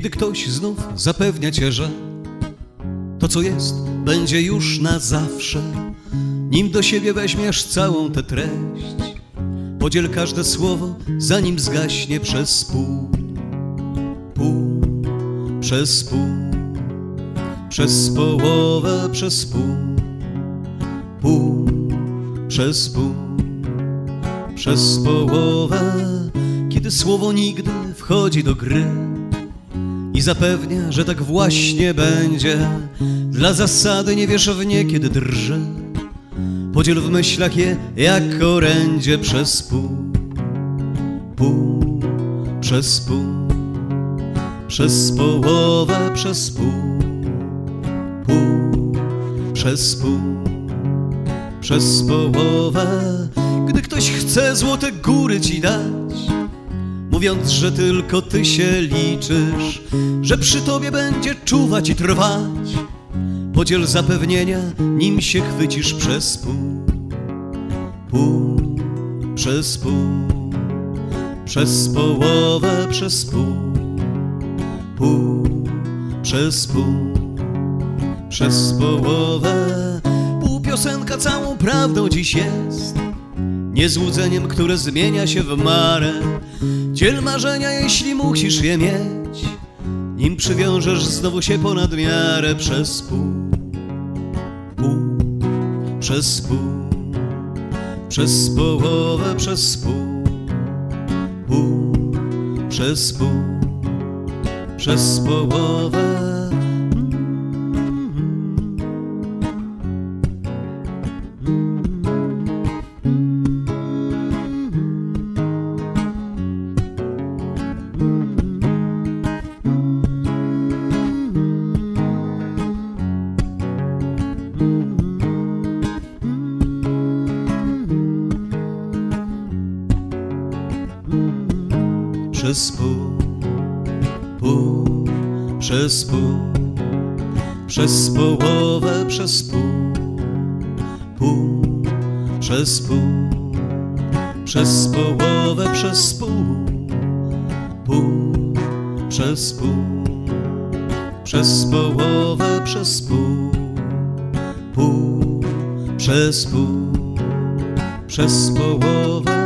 Kiedy ktoś znów zapewnia cię, że to co jest, będzie już na zawsze, nim do siebie weźmiesz całą tę treść. Podziel każde słowo, zanim zgaśnie przez pół, pół, przez pół, przez połowę, przez pół, pół, przez pół, przez połowę, kiedy słowo nigdy wchodzi do gry i zapewnia, że tak właśnie będzie. Dla zasady nie wiesz w nie, kiedy drży. Podziel w myślach je jak orędzie przez pół, pół, przez pół, przez połowę, przez pół, pół, przez pół, przez połowę. Gdy ktoś chce złote góry ci dać, mówiąc, że tylko ty się liczysz, że przy tobie będzie czuwać i trwać. Podziel zapewnienia, nim się chwycisz przez pół, pół, przez pół, przez połowę, przez pół, pół, przez pół, przez połowę. Pół piosenka całą prawdą dziś jest, niezłudzeniem, które zmienia się w marę. Dziel marzenia, jeśli musisz je mieć, nim przywiążesz znowu się ponad miarę przez pół, pół, przez pół, przez połowę, przez pół, pół, przez pół, przez połowę. Przez pół, pół, przez pół, przez połowę, przez pół, pół, przez pół, przez połowę, przez pół, pół, przez pół, przez połowę, przez pół, pół, przez pół, przez połowę,